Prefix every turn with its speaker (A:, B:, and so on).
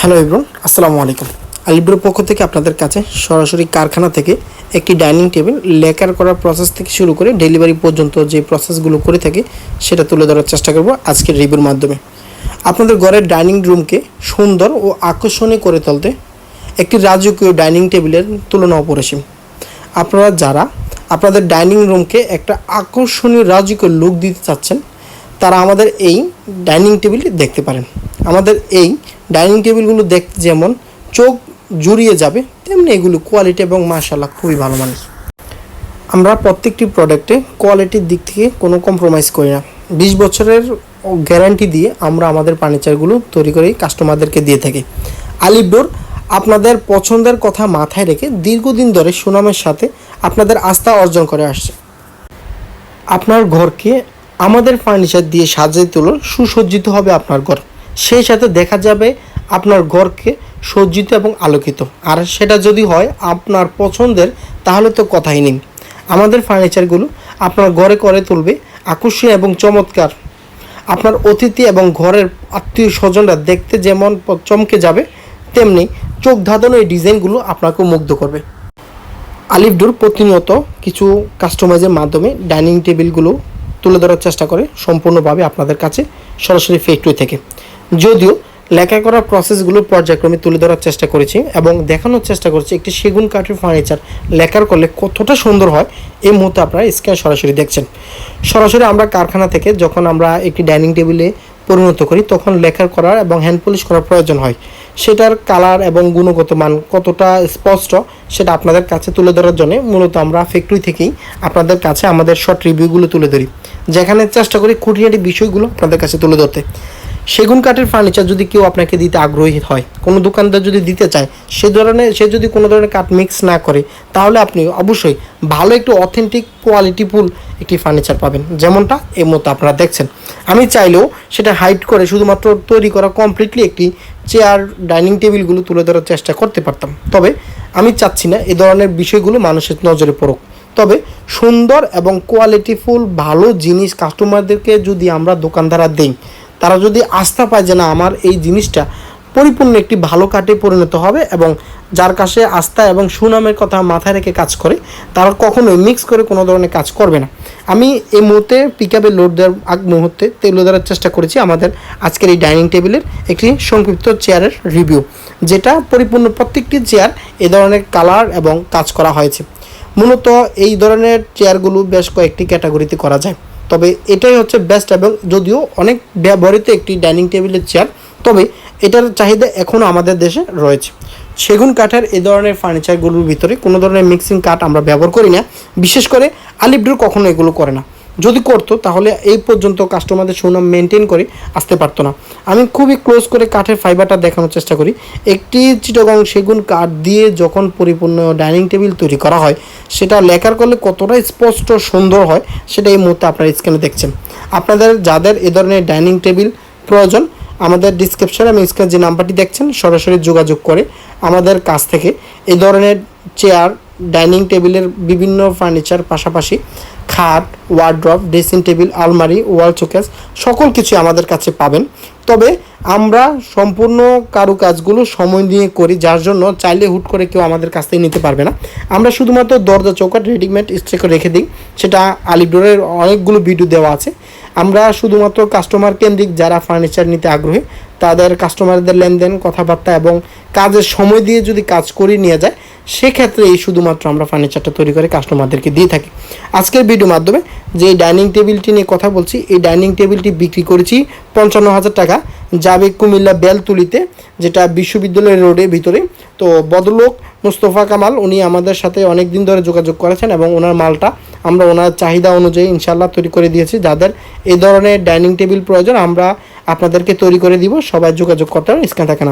A: Hello ইব্রুন আসসালামু আলাইকুম আলিব্রোর পক্ষ থেকে আপনাদের কাছে সরাসরি কারখানা থেকে একটি ডাইনিং টেবিল লেকার করার প্রসেস থেকে শুরু করে ডেলিভারি পর্যন্ত যে প্রসেসগুলো করে থাকি, সেটা তুলে ধরার চেষ্টা করব আজকের রিভিউর মাধ্যমে। আপনাদের ঘরের ডাইনিং রুমকে সুন্দর ও আকর্ষণীয় করে তুলতে একটি রাজকীয় ডাইনিং টেবিলের তুলনা অপরিসীম আপনারা যারা আপনাদের ডাইনিং রুমকে একটা আকর্ষণীয় রাজকীয় লুক দিতে চাচ্ছেন, তারা আমাদের এই ডাইনিং টেবিলটি দেখতে পারেন। আমাদের এই ডাইনিং টেবিলগুলো দেখতে যেমন চোখ জুড়িয়ে যাবে, তেমনি এগুলো কোয়ালিটি এবং মাশাল্লাহ খুবই ভালো মানের। আমরা প্রত্যেকটি প্রোডাক্টে কোয়ালিটির দিক থেকে কোনো কম্প্রোমাইজ করি না। বিশ বছরের গ্যারান্টি দিয়ে আমরা আমাদের ফার্নিচারগুলো তৈরি করে কাস্টমারদেরকে দিয়ে থাকি। আলিপডোর আপনাদের পছন্দের কথা মাথায় রেখে দীর্ঘদিন ধরে সুনামের সাথে আপনাদের আস্থা অর্জন করে আসছে। আপনার ঘরকে আমাদের ফার্নিচার দিয়ে সাজিয়ে তুলুন সুসজ্জিত হবে আপনার ঘর। সেই সাথে দেখা যাবে আপনার ঘরকে সজ্জিত এবং আলোকিত। আর সেটা যদি হয় আপনার পছন্দের, তাহলে তো কথাই নেই। আমাদের ফার্নিচারগুলো আপনার ঘরে করে তুলবে, আকর্ষণীয় এবং চমৎকার। আপনার অতিথি এবং ঘরের আত্মীয় স্বজনরা দেখতে যেমন চমকে যাবে, তেমনি চোখ ধাঁধানো এই ডিজাইনগুলো আপনাকে মুগ্ধ করবে। আলিফডোর প্রতিনিয়ত কিছু কাস্টমাইজের মাধ্যমে ডাইনিং টেবিলগুলো তুলে ধরার চেষ্টা করে সম্পূর্ণভাবে আপনাদের কাছে সরাসরি ফ্যাক্টরি থেকে। যদিও লেখা করার প্রসেসগুলো পর্যায়ক্রমে তুলে ধরার চেষ্টা করেছি এবং দেখানোর চেষ্টা করছি একটি সেগুন কাঠের ফার্নিচার লেখার করলে কতটা সুন্দর হয়, এই মুহূর্তে আপনারা স্ক্যান সরাসরি দেখছেন। সরাসরি আমরা কারখানা থেকে যখন আমরা একটি ডাইনিং টেবিলে পরিণত করি, তখন লেখার করার এবং হ্যান্ড পলিশ করার প্রয়োজন হয়। সেটার কালার এবং গুণগত মান কতটা স্পষ্ট, সেটা আপনাদের কাছে তুলে ধরার জন্য মূলত আমরা ফ্যাক্টরি থেকেই আপনাদের কাছে আমাদের শর্ট রিভিউগুলো তুলে ধরি। যেখানে চেষ্টা করি খুঁটিনাটি বিষয়গুলো আপনাদের কাছে তুলে ধরতে। সেগুন কাঠের ফার্নিচার যদি কেউ আপনাকে দিতে আগ্রহী হয়, কোনো দোকানদার যদি দিতে চায়, সে ধরনের সে যদি কোনো ধরনের কাঠ মিক্স না করে, তাহলে আপনি অবশ্যই ভালো একটু অথেন্টিক কোয়ালিটিফুল একটি ফার্নিচার পাবেন। যেমনটা এই মতো আপনারা দেখছেন। আমি চাইলেও সেটা হাইট করে শুধুমাত্র তৈরি করা কমপ্লিটলি একটি চেয়ার ডাইনিং টেবিলগুলো তুলে ধরার চেষ্টা করতে পারতাম। তবে আমি চাচ্ছি না এ ধরনের বিষয়গুলো মানুষের নজরে পড়ুক। তবে সুন্দর এবং কোয়ালিটিফুল ভালো জিনিস কাস্টমারদেরকে যদি আমরা দোকানদাররা দিই তারা যদি আস্থা পায় যে না, আমার এই জিনিসটা পরিপূর্ণ একটি ভালো কাটে পরিণত হবে এবং যার কাছে আস্থা এবং সুনামের কথা মাথায় রেখে কাজ করে, তারা কখনোই মিক্স করে কোনো ধরনের কাজ করবে না। আমি এই মুহূর্তে পিক আপে লোড দেওয়ার আগ মুহূর্তে তুলে দেওয়ার চেষ্টা করেছি আমাদের আজকের এই ডাইনিং টেবিলের একটি সংক্ষিপ্ত চেয়ারের রিভিউ যেটা পরিপূর্ণ প্রত্যেকটি চেয়ার এ ধরনের কালার এবং কাজ করা হয়েছে। মূলত এই ধরনের চেয়ারগুলো বেশ কয়েকটি ক্যাটাগরিতে করা যায়। তবে এটাই হচ্ছে বেস্ট এবং যদিও অনেক ব্যবহৃত একটি ডাইনিং টেবিলের চেয়ার তবে এটার চাহিদা এখনও আমাদের দেশে রয়েছে। সেগুন কাঠের এ ধরনের ফার্নিচারগুলোর ভিতরে কোনো ধরনের মিক্সিং কাঠ আমরা ব্যবহার করি না। বিশেষ করে আলিপডুর কখনো এগুলো করে না। যদি করতো, তাহলে এই পর্যন্ত কাস্টমারদের সুনাম মেনটেন করে আসতে পারতো না। আমি খুবই ক্লোজ করে কাঠের ফাইবারটা দেখানোর চেষ্টা করি। একটি চিটগং সেগুন কাঠ দিয়ে যখন পরিপূর্ণ ডাইনিং টেবিল তৈরি করা হয়, সেটা লেখার করলে কতটা স্পষ্ট সুন্দর হয়, সেটা এই মুহূর্তে আপনারা স্ক্রিনে দেখছেন। আপনাদের যাদের এ ধরনের ডাইনিং টেবিল প্রয়োজন, আমাদের ডিসক্রিপশনে আমি স্ক্রিনে যে নাম্বারটি দেখছেন, সরাসরি যোগাযোগ করে আমাদের কাছ থেকে এ ধরনের চেয়ার ডাইনিং টেবিলের বিভিন্ন ফার্নিচার পাশাপাশি খাট ওয়ার্ড্রপ ড্রেসিং টেবিল আলমারি ওয়াল চোকেস সকল কিছু আমাদের কাছে পাবেন। তবে আমরা সম্পূর্ণ কারুকাজগুলো সময় নিয়ে করি, যার জন্য চাইলে হুট করে কেউ আমাদের কাছ থেকে নিতে পারবে না। আমরা শুধুমাত্র দরজা চৌকাট রেডিমেড স্ট্রেকে রেখে দিই, সেটা আলিপডোরের অনেকগুলো ভিডিও দেওয়া আছে। আমরা শুধুমাত্র কাস্টমার কেন্দ্রিক যারা ফার্নিচার নিতে আগ্রহী, তাদের কাস্টমারদের লেনদেন, কথাবার্তা এবং কাজের সময় দিয়ে যদি কাজ করিয়ে নিয়ে যায় সেক্ষেত্রে এই শুধুমাত্র আমরা ফার্নিচারটা তৈরি করে কাস্টমারদেরকে দিয়ে থাকি। আজকের ভিডিওর মাধ্যমে যে ডাইনিং টেবিলটি নিয়ে কথা বলছি, এই ডাইনিং টেবিলটি বিক্রি করেছি পঞ্চান্ন হাজার টাকা। যাবে কুমিল্লা বেলতুলিতে, যেটা বিশ্ববিদ্যালয় রোডের ভিতরে। তো বদলোক মুস্তফা কামাল, উনি আমাদের সাথে অনেক দিন ধরে যোগাযোগ করেছেন এবং ওনার মালটা আমরা ওনার চাহিদা অনুযায়ী ইনশাল্লাহ তৈরি করে দিয়েছি। যাদের এই ধরনের ডাইনিং টেবিল প্রয়োজন, আমরা আপনাদেরকে তৈরি করে দিব। সবাই যোগাযোগ করতে স্ক্যান থাকে